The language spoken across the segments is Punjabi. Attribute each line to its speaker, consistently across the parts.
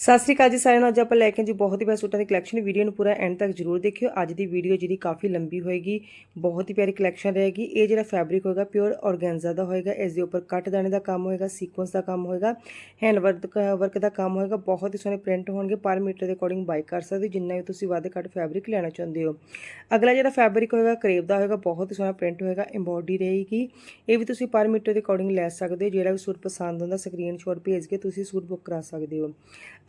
Speaker 1: ਸਤਿ ਸ੍ਰੀ ਅਕਾਲ ਜੀ ਸਾਰਿਆਂ ਨੂੰ। ਅੱਜ ਆਪਾਂ ਲੈ ਕੇ ਜੀ ਬਹੁਤ ਹੀ ਪਿਆਰੇ ਸੂਟਾਂ ਦੀ ਕਲੈਕਸ਼ਨ ਵੀਡੀਓ ਨੂੰ ਪੂਰਾ ਐਂਡ ਤੱਕ ਜਰੂਰ ਦੇਖਿਓ। ਅੱਜ ਦੀ ਵੀਡੀਓ ਜਿਹੜੀ ਕਾਫੀ ਲੰਬੀ ਹੋਏਗੀ ਬਹੁਤ ਹੀ ਪਿਆਰੀ ਕਲੈਕਸ਼ਨ ਰਹੇਗੀ। ਇਹ ਜਿਹੜਾ ਫੈਬਰਿਕ ਹੋਏਗਾ ਪਿਓਰ ਔਰਗੈਂਜ਼ਾ ਦਾ ਹੋਏਗਾ। ਇਸ ਦੇ ਉੱਪਰ ਕੱਟ ਦਾਣੇ ਦਾ ਕੰਮ ਹੋਏਗਾ ਸੀਕੁਐਂਸ ਦਾ ਕੰਮ ਹੋਏਗਾ ਹੈਂਡ ਵਰਕ ਵਰਕ ਦਾ ਕੰਮ ਹੋਏਗਾ। ਬਹੁਤ ਹੀ ਸੋਹਣੇ ਪ੍ਰਿੰਟ ਹੋਣਗੇ। ਪਰ ਮੀਟਰ ਦੇ ਅਕੋਰਡਿੰਗ ਬਾਈ ਕਰ ਸਕਦੇ ਹੋ, ਜਿੰਨਾ ਵੀ ਤੁਸੀਂ ਵੱਧ ਘੱਟ ਫੈਬਰਿਕ ਲੈਣਾ ਚਾਹੁੰਦੇ ਹੋ। ਅਗਲਾ ਜਿਹੜਾ ਫੈਬਰਿਕ ਹੋਏਗਾ ਕਰੇਬ ਦਾ ਹੋਏਗਾ ਬਹੁਤ ਹੀ ਸੋਹਣਾ ਪ੍ਰਿੰਟ ਹੋਏਗਾ ਐਮਬੋਡੀ ਰਹੇਗੀ। ਇਹ ਵੀ ਤੁਸੀਂ ਪਰ ਮੀਟਰ ਦੇ ਅਕੋਰਡਿੰਗ ਲੈ ਸਕਦੇ ਹੋ। ਜਿਹੜਾ ਵੀ ਸੂਟ ਪਸੰਦ ਹੁੰਦਾ ਸਕਰੀਨਸ਼ਾਟ ਭੇਜ ਕੇ ਤੁਸੀਂ ਸੂਟ ਬੁੱਕ ਕਰਾ ਸਕਦੇ ਹੋ।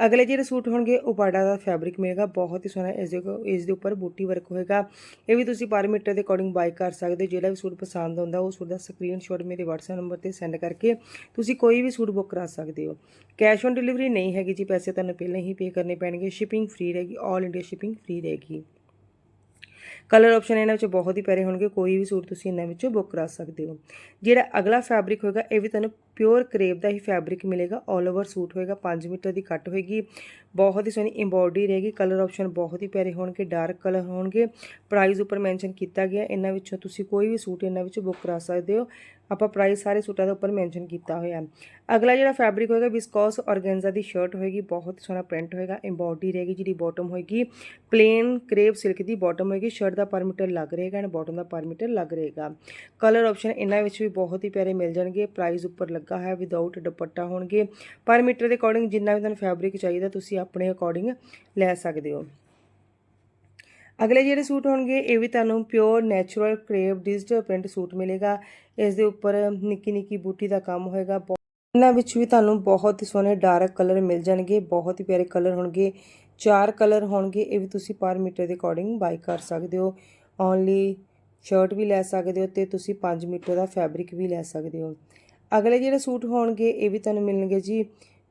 Speaker 1: ਅਗਲੇ ਜਿਹੜੇ ਸੂਟ ਹੋਣਗੇ, ਉਹ ਬਾਡਾ ਦਾ ਫੈਬਰਿਕ ਮਿਲੇਗਾ, ਬਹੁਤ ਹੀ ਸੋਹਣਾ ਇਸ ਦੇ ਇਸ ਦੇ ਉੱਪਰ ਬੂਟੀ ਵਰਕ ਹੋਏਗਾ। ਇਹ ਵੀ ਤੁਸੀਂ ਪਰ ਮੀਟਰ ਦੇ ਅਕੋਰਡਿੰਗ ਬਾਈ ਕਰ ਸਕਦੇ ਹੋ, ਜਿਹੜਾ ਵੀ ਸੂਟ ਪਸੰਦ ਹੁੰਦਾ ਉਹ ਸੂਟ ਦਾ ਸਕਰੀਨਸ਼ਾਟ ਮੇਰੇ WhatsApp ਨੰਬਰ ਤੇ ਸੈਂਡ ਕਰਕੇ ਤੁਸੀਂ ਕੋਈ ਵੀ ਸੂਟ ਬੁੱਕ ਕਰਾ ਸਕਦੇ ਹੋ। ਕੈਸ਼ ਔਨ ਡਿਲੀਵਰੀ ਨਹੀਂ ਹੈਗੀ ਜੀ, ਪੈਸੇ ਤੁਹਾਨੂੰ ਪਹਿਲਾਂ ਹੀ ਪੇ ਕਰਨੇ ਪੈਣਗੇ ਸ਼ਿਪਿੰਗ ਫ੍ਰੀ ਰਹੇਗੀ 올 ਇੰਡੀਆ ਸ਼ਿਪਿੰਗ ਫ੍ਰੀ ਰਹੇਗੀ। ਕਲਰ ਆਪਸ਼ਨ ਇਹਨਾਂ ਵਿੱਚ ਬਹੁਤ ਹੀ ਪਿਆਰੇ ਹੋਣਗੇ, ਕੋਈ ਵੀ ਸੂਟ ਤੁਸੀਂ ਇਹਨਾਂ ਵਿੱਚੋਂ ਬੁੱਕ ਕਰਾ ਸਕਦੇ ਹੋ। ਜਿਹੜਾ ਅਗਲਾ ਫੈਬਰਿਕ ਹੋਏਗਾ, ਇਹ ਵੀ ਤੁਹਾਨੂੰ ਪਿਓਰ ਕਰੇਪ ਦਾ ਹੀ ਫੈਬਰਿਕ ਮਿਲੇਗਾ 올 ਓਵਰ ਸੂਟ ਹੋਏਗਾ 5 ਮੀਟਰ ਦੀ ਕੱਟ ਹੋਏਗੀ, ਬਹੁਤ ਹੀ ਸੋਹਣੀ ਐਮਬੋਡੀ ਰਹੇਗੀ ਕਲਰ ਆਪਸ਼ਨ ਬਹੁਤ ਹੀ ਪਿਆਰੇ ਹੋਣਗੇ ਡਾਰਕ ਕਲਰ ਹੋਣਗੇ। ਪ੍ਰਾਈਸ ਉੱਪਰ ਮੈਂਸ਼ਨ ਕੀਤਾ ਗਿਆ, ਇਹਨਾਂ ਵਿੱਚੋਂ ਤੁਸੀਂ ਕੋਈ ਵੀ ਸੂਟ ਇਹਨਾਂ ਵਿੱਚੋਂ ਬੁੱਕ ਕਰਾ ਸਕਦੇ ਹੋ। ਆਪਾਂ ਪ੍ਰਾਈਸ ਸਾਰੇ ਸੂਟਾਂ ਦੇ ਉੱਪਰ ਮੈਂਸ਼ਨ ਕੀਤਾ ਹੋਇਆ। ਅਗਲਾ ਜਿਹੜਾ ਫੈਬਰਿਕ ਹੋਏਗਾ ਵਿਸਕੋਸ ਔਰਗੈਂਜ਼ਾ ਦੀ ਸ਼ਰਟ ਹੋਏਗੀ, ਬਹੁਤ ਹੀ ਸੋਹਣਾ ਪ੍ਰਿੰਟ ਹੋਏਗਾ ਐਮਬੋਡੀ ਰਹੇਗੀ ਜਿਹਦੀ ਬਾਟਮ ਹੋਏਗੀ ਪਲੇਨ ਕਰੇਪ ਸਿਲਕ ਦੀ ਬਾਟਮ ਹੋਏਗੀ ਸ਼ਰਟ ਦਾ ਪਰ ਮੀਟਰ ਲੱਗ ਰਹੇਗਾ and bottom the per metre ਲੱਗ ਰਹੇਗਾ। ਕਲਰ ਆਪਸ਼ਨ ਇਹਨਾਂ ਵਿੱਚ ਵੀ ਬਹੁਤ ਹੀ ਪਿਆਰੇ ਮਿਲ ਜਾਣਗੇ। ਪ੍ਰਾਈਸ ਉੱਪਰ ਲੱਗਾ ਹੈ ਵਿਦਆਊਟ ਦੁਪੱਟਾ ਹੋਣਗੇ। ਪਰ ਮੀਟਰ ਦੇ ਅਕੋਰਡਿੰਗ ਜਿੰਨਾ ਵੀ ਤੁਹਾਨੂੰ ਫੈਬਰਿਕ ਚਾਹੀਦਾ, ਤੁਸੀਂ ਆਪਣੇ ਅਕੋਰਡਿੰਗ ਲੈ ਸਕਦੇ ਹੋ। ਅਗਲੇ ਜਿਹੜੇ ਸੂਟ ਹੋਣਗੇ, ਇਹ ਵੀ ਤੁਹਾਨੂੰ pure natural crepe digital print suit ਮਿਲੇਗਾ। ਇਸ ਦੇ ਉੱਪਰ ਨਿੱਕੀ ਨਿੱਕੀ ਬੂਟੀ ਦਾ ਕੰਮ ਹੋਏਗਾ। ਬਹੁ- ਇਹਨਾਂ ਵਿੱਚ ਵੀ ਤੁਹਾਨੂੰ ਬਹੁਤ ਹੀ ਸੋਹਣੇ ਡਾਰਕ ਕਲਰ ਮਿਲ ਜਾਣਗੇ, ਬਹੁਤ ਹੀ ਪਿਆਰੇ ਕਲਰ ਹੋਣਗੇ। ਚਾਰ ਕਲਰ ਹੋਣਗੇ, ਇਹ ਵੀ ਤੁਸੀਂ ਪਰ ਮੀਟਰ ਦੇ ਅਕੋਰਡਿੰਗ ਬਾਈ ਕਰ ਸਕਦੇ ਹੋ। ਓਨਲੀ ਸ਼ਰਟ ਵੀ ਲੈ ਸਕਦੇ ਹੋ ਤੇ ਤੁਸੀਂ 5 ਮੀਟਰ ਦਾ ਫੈਬਰਿਕ ਵੀ ਲੈ ਸਕਦੇ ਹੋ। ਅਗਲੇ ਜਿਹੜੇ ਸੂਟ ਹੋਣਗੇ, ਇਹ ਵੀ ਤੁਹਾਨੂੰ ਮਿਲਣਗੇ ਜੀ।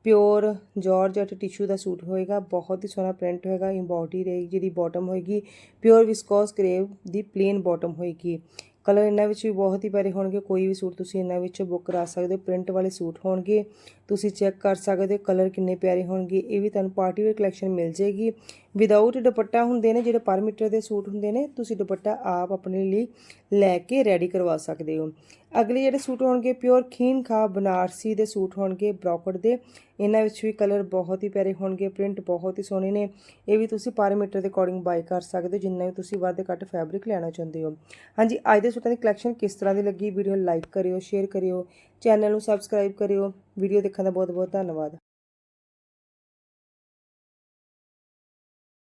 Speaker 1: ਪਿਓਰ ਜਾਰਜਟ ਟਿਸ਼ੂ ਦਾ ਸੂਟ ਹੋਏਗਾ, ਬਹੁਤ ਹੀ ਸੋਹਣਾ ਪ੍ਰਿੰਟ ਹੋਏਗਾ ਐਮਬੋਡੀ ਰਹੇਗੀ ਜਿਹਦੀ ਬਾਟਮ ਹੋਏਗੀ ਪਿਓਰ ਵਿਸਕੋਸ ਕਰੇਵ ਦੀ ਪਲੇਨ ਬਾਟਮ ਹੋਏਗੀ। ਕਲਰ ਇਹਨਾਂ ਵਿੱਚ ਵੀ ਬਹੁਤ ਹੀ ਪਿਆਰੇ ਹੋਣਗੇ। ਕੋਈ ਵੀ ਸੂਟ ਤੁਸੀਂ ਇਹਨਾਂ ਵਿੱਚੋਂ ਬੁੱਕ ਕਰਾ ਸਕਦੇ ਹੋ। ਪ੍ਰਿੰਟ ਵਾਲੇ ਸੂਟ ਹੋਣਗੇ। ਤੁਸੀਂ ਚੈੱਕ ਕਰ ਸਕਦੇ ਹੋ ਕਲਰ ਕਿੰਨੇ ਪਿਆਰੇ ਹੋਣਗੇ। ਇਹ ਵੀ ਤੁਹਾਨੂੰ ਪਾਰਟੀ ਵੇਅਰ ਕਲੈਕਸ਼ਨ ਮਿਲ ਜੇਗੀ ਵਿਦਆਊਟ ਦੁਪੱਟਾ ਹੁੰਦੇ ਨੇ, ਜਿਹੜੇ ਪਰ ਮੀਟਰ ਦੇ ਸੂਟ ਹੁੰਦੇ ਨੇ, ਤੁਸੀਂ ਦੁਪੱਟਾ ਆਪ ਆਪਣੇ ਲਈ ਲੈ ਕੇ ਰੈਡੀ ਕਰਵਾ ਸਕਦੇ ਹੋ। ਅਗਲੇ ਜਿਹੜੇ ਸੂਟ ਹੋਣਗੇ ਪਿਓਰ ਖੀਨ ਖਾ ਬਨਾਰਸੀ ਦੇ ਸੂਟ ਹੋਣਗੇ ਬ੍ਰੋਕਟ ਦੇ। ਇਹਨਾਂ ਵਿੱਚ ਵੀ ਕਲਰ ਬਹੁਤ ਹੀ ਪਿਆਰੇ ਹੋਣਗੇ ਪ੍ਰਿੰਟ ਬਹੁਤ ਹੀ ਸੋਹਣੇ ਨੇ। ਇਹ ਵੀ ਤੁਸੀਂ ਪਰ ਮੀਟਰ ਦੇ ਅਕੋਰਡਿੰਗ ਬਾਈ ਕਰ ਸਕਦੇ ਹੋ, ਜਿੰਨਾ ਵੀ ਤੁਸੀਂ ਵੱਧ ਘੱਟ ਫੈਬਰਿਕ ਲੈਣਾ ਚਾਹੁੰਦੇ ਹੋ। ਹਾਂਜੀ, ਅੱਜ ਦੇ ਸੂਟਾਂ ਦੀ ਕਲੈਕਸ਼ਨ ਕਿਸ ਤਰ੍ਹਾਂ ਦੀ ਲੱਗੀ? ਵੀਡੀਓ ਲਾਈਕ ਕਰਿਓ ਸ਼ੇਅਰ ਕਰਿਓ ਚੈਨਲ ਨੂੰ ਸਬਸਕ੍ਰਾਈਬ ਕਰਿਓ। ਵੀਡੀਓ ਦੇਖਣ ਦਾ ਬਹੁਤ ਬਹੁਤ ਧੰਨਵਾਦ।